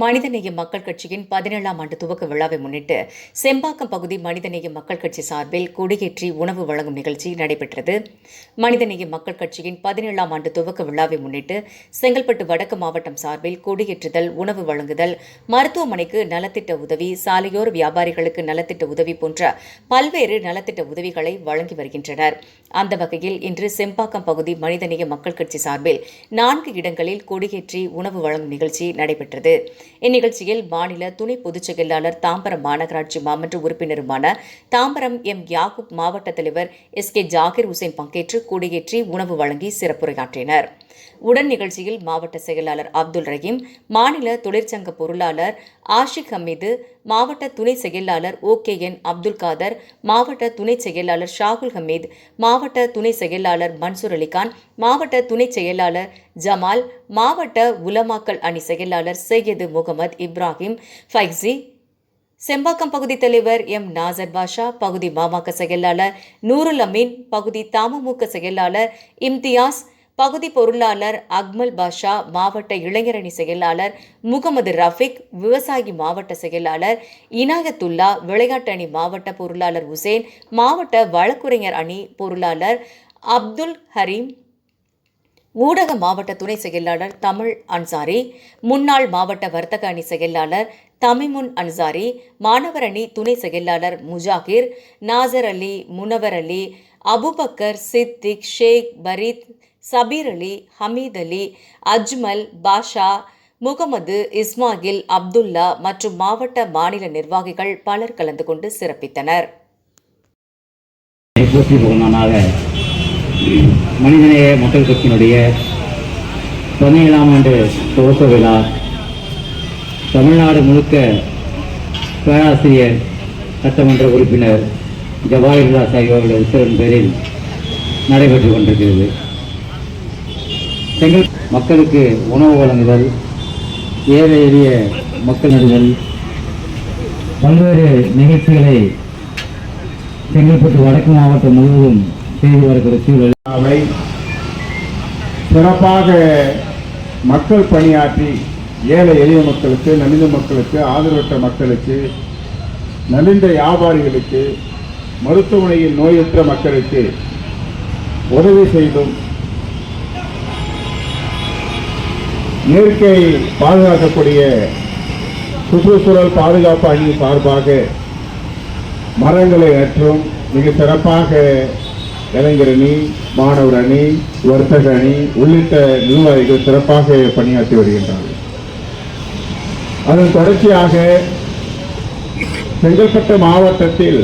மனிதநேய மக்கள் கட்சியின் பதினேழாம் ஆண்டு துவக்க விழாவை முன்னிட்டு செம்பாக்கம் பகுதி மனிதநேய மக்கள் கட்சி சார்பில் கொடியேற்றி உணவு வழங்கும் நிகழ்ச்சி நடைபெற்றது. மனிதநேய மக்கள் கட்சியின் பதினேழாம் ஆண்டு துவக்க விழாவை முன்னிட்டு செங்கல்பட்டு வடக்கு மாவட்டம் சார்பில் கொடியேற்றுதல் உணவு வழங்குதல் மருத்துவமனைக்கு நலத்திட்ட உதவி சாலையோர வியாபாரிகளுக்கு நலத்திட்ட உதவி போன்ற பல்வேறு நலத்திட்ட உதவிகளை வழங்கி வருகின்றனர். அந்த வகையில் இன்று செம்பாக்கம் பகுதி மனிதநேய மக்கள் கட்சி சார்பில் நான்கு இடங்களில் கொடியேற்றி உணவு வழங்கும் நிகழ்ச்சி நடைபெற்றது. இந்நிகழ்ச்சியில் மாநில துணை பொதுச் செயலாளர் தாம்பரம் மாநகராட்சி மாமன்ற உறுப்பினருமான தாம்பரம் எம் யாகூப் மாவட்ட தலைவர் எஸ் கே ஜாகிர் உசேன் பங்கேற்று கொடியேற்றி உணவு வழங்கி சிறப்புரையாற்றினா் உடன் நிகழ்ச்சியில் மாவட்ட செயலாளர் அப்துல் ரஹீம் மாநில தொழிற்சங்க பொருளாளர் ஆஷிக் ஹமீது மாவட்ட துணை செயலாளர் O K N Abdul Kadar மாவட்ட துணை செயலாளர் ஷாகுல் ஹமீத் மாவட்ட துணை செயலாளர் மன்சூர் அலிகான் மாவட்ட துணை செயலாளர் ஜமால் மாவட்ட உலமாக்கல் அணி செயலாளர் சையது முகமது இப்ராஹிம் ஃபைசி செம்பாக்கம் பகுதி தலைவர் எம் நாசர் பாஷா பகுதி மாமாக்க செயலாளர் நூருல் அமீன் பகுதி தமுமுக செயலாளர் இம்தியாஸ் பகுதி பொருளாளர் அக்மல் பாஷா மாவட்ட இளைஞரணி செயலாளர் முகமது ரஃபிக் விவசாயி மாவட்ட செயலாளர் இனாயத்துல்லா விளையாட்டு அணி மாவட்ட பொருளாளர் உசேன் மாவட்ட வழக்குரைஞர் அணி பொருளாளர் அப்துல் ஹரீம் ஊடக மாவட்ட துணை செயலாளர் தமிழ் அன்சாரி முன்னாள் மாவட்ட வர்த்தக அணி செயலாளர் தமிமுன் அன்சாரி மாணவர் அணி துணை செயலாளர் முஜாகிர் நாசர் அலி முனவர் அலி அபுபக்கர் சித்திக் ஷேக் பரீத் சபீர் அலி ஹமீத் அலி அஜ்மல் பாஷா முகமது இஸ்மாயில் அப்துல்லா மற்றும் மாவட்ட மாநில நிர்வாகிகள் பலர் கலந்து கொண்டு சிறப்பித்தனர். மனிதநேய மக்கள் கட்சியினுடைய பதினேழாம் ஆண்டு துவக்க விழா தமிழ்நாடு முழுக்க பேராசிரியர் சட்டமன்ற உறுப்பினர் ஜவாஹிர்லா சாஹிப் அவர்கள் உத்தரவின் பேரில் நடைபெற்று கொண்டிருக்கிறது. செங்கல் மக்களுக்கு உணவு வழங்குதல் ஏழை எளிய மக்கள் நடுதல் பல்வேறு நிகழ்ச்சிகளை செங்கல்பட்டு வடக்கு மாவட்டம் முழுவதும் செய்து வருகிற சூழல். அவை சிறப்பாக மக்கள் பணியாற்றி ஏழை எளிய மக்களுக்கு நலிந்த மக்களுக்கு ஆதரவற்ற மக்களுக்கு நலிந்த வியாபாரிகளுக்கு மருத்துவமனையில் நோயற்ற மக்களுக்கு உதவி செய்தும் இயற்கையை பாதுகாக்கக்கூடிய சுற்றுச்சூழல் பாதுகாப்பு அணி சார்பாக மரங்களை அற்றும் மிக சிறப்பாக இளைஞர் அணி மாணவர் அணி வர்த்தக அணி உள்ளிட்ட நிர்வாகிகள் சிறப்பாக பணியாற்றி வருகின்றார்கள். அதன் தொடர்ச்சியாக செங்கல்பட்டு மாவட்டத்தில்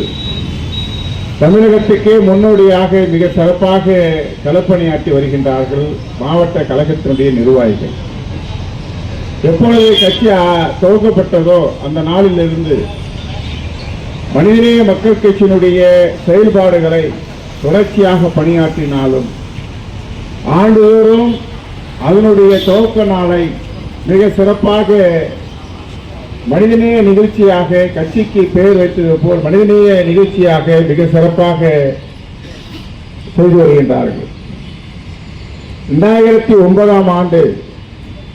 தமிழகத்துக்கே முன்னோடியாக மிக சிறப்பாக களப்பணியாற்றி வருகின்றார்கள் மாவட்ட கழகத்தினுடைய நிர்வாகிகள். எப்பொழுது கட்சி துவக்கப்பட்டதோ அந்த நாளிலிருந்து மனிதநேய மக்கள் கட்சியினுடைய செயல்பாடுகளை தொடர்ச்சியாக பணியாற்றினாலும் ஆண்டுதோறும் அதனுடைய துவக்க நாளை மிக சிறப்பாக மனிதநேய நிகழ்ச்சியாக கட்சிக்கு பெயர் வைத்தது போல் மனிதநேய நிகழ்ச்சியாக மிக சிறப்பாக செய்து வருகின்றார்கள். இரண்டாயிரத்தி ஒன்பதாம் ஆண்டு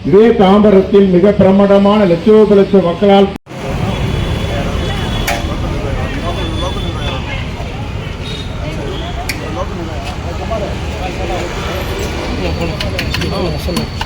இதே தாம்பரத்தில் மிக பிரமாண்டமான லட்சோப லட்ச மக்களால் சொல்லுங்க